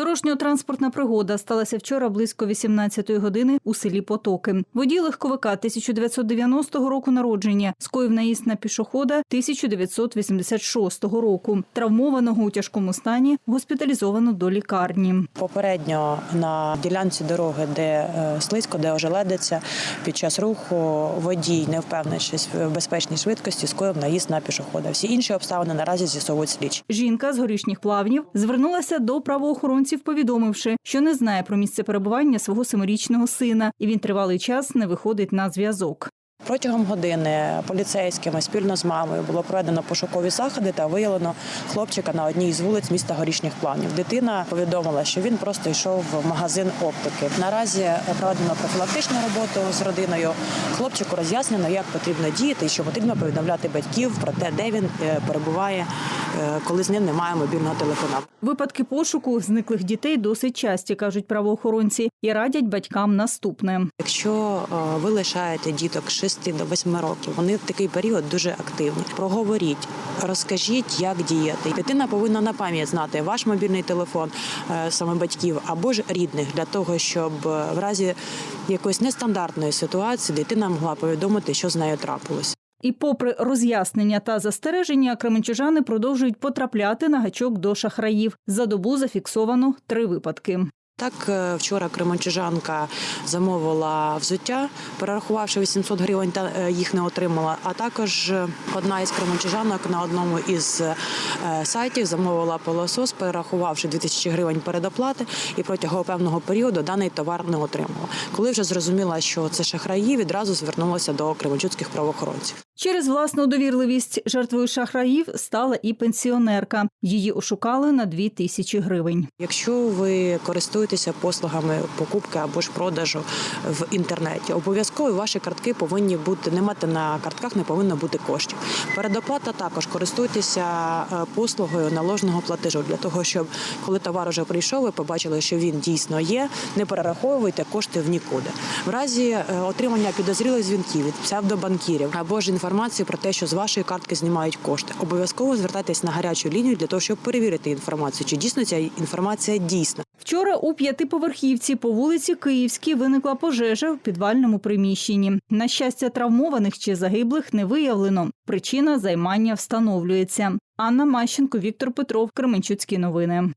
Дорожньо-транспортна пригода сталася вчора близько 18-ї години у селі Потоки. Водій легковика 1990 року народження скоїв наїзд на пішохода 1986 року. Травмованого у тяжкому стані госпіталізовано до лікарні. Попередньо на ділянці дороги, де е, слизько, де ожеледиться, під час руху водій, не впевнившись в безпечній швидкості, скоїв наїзд на пішохода. Всі інші обставини наразі з'ясовують слідчі. Жінка з горішніх плавнів звернулася до правоохоронців, повідомивши, що не знає про місце перебування свого семирічного сина, і він тривалий час не виходить на зв'язок. Протягом години поліцейськими спільно з мамою було проведено пошукові заходи та виявлено хлопчика на одній із вулиць міста Горішніх Плавнів. Дитина повідомила, що він просто йшов в магазин оптики. Наразі проведено профілактичну роботу з родиною. Хлопчику роз'яснено, як потрібно діяти і що потрібно повідомляти батьків про те, де він е, перебуває, коли з ним немає мобільного телефона. Випадки пошуку зниклих дітей досить часті, кажуть правоохоронці, і радять батькам наступне. Якщо е, ви лишаєте діток з 6 до 8 років, вони в такий період дуже активні. Проговоріть, розкажіть, як діяти. Дитина повинна на пам'ять знати ваш мобільний телефон е, саме батьків або ж рідних для того, щоб е, в разі якоїсь нестандартної ситуації дитина могла повідомити, що з нею трапилось. І, попри роз'яснення та застереження, кременчужани продовжують потрапляти на гачок до шахраїв. За добу зафіксовано три випадки. Так, е, вчора кременчужанка замовила взуття, перерахувавши 800 гривень, та е, їх не отримала. А також е, одна із кременчужанок на одному із сайтів замовила пилосос, перерахувавши 2000 гривень передоплати, і протягом певного періоду даний товар не отримала. Коли вже зрозуміла, що це шахраї, відразу звернулася до кременчуцьких правоохоронців. Через власну довірливість жертвою шахраїв стала і пенсіонерка. Її ошукали на дві тисячі гривень. Якщо ви користуєтеся послугами покупки або ж продажу в інтернеті, обов'язково ваші картки повинні бути не мати на картках, не повинно бути коштів. Передоплата також користуйтеся е, послугою наложного платежу для того, щоб коли товар уже прийшов, ви побачили, що він дійсно є. Не перераховуйте кошти в нікуди. В разі е, отримання підозрілих дзвінків від псевдобанкірів або ж інформації про те, що з вашої картки знімають кошти, обов'язково звертайтесь на гарячу лінію для того, щоб перевірити інформацію, чи дійсно ця інформація дійсна. Вчора у п'ятиповерхівці по вулиці Київській виникла пожежа в підвальному приміщенні. На щастя, травмованих чи загиблих не виявлено. Причина займання встановлюється. Анна Мащенко, Віктор Петров, Кременчуцькі новини.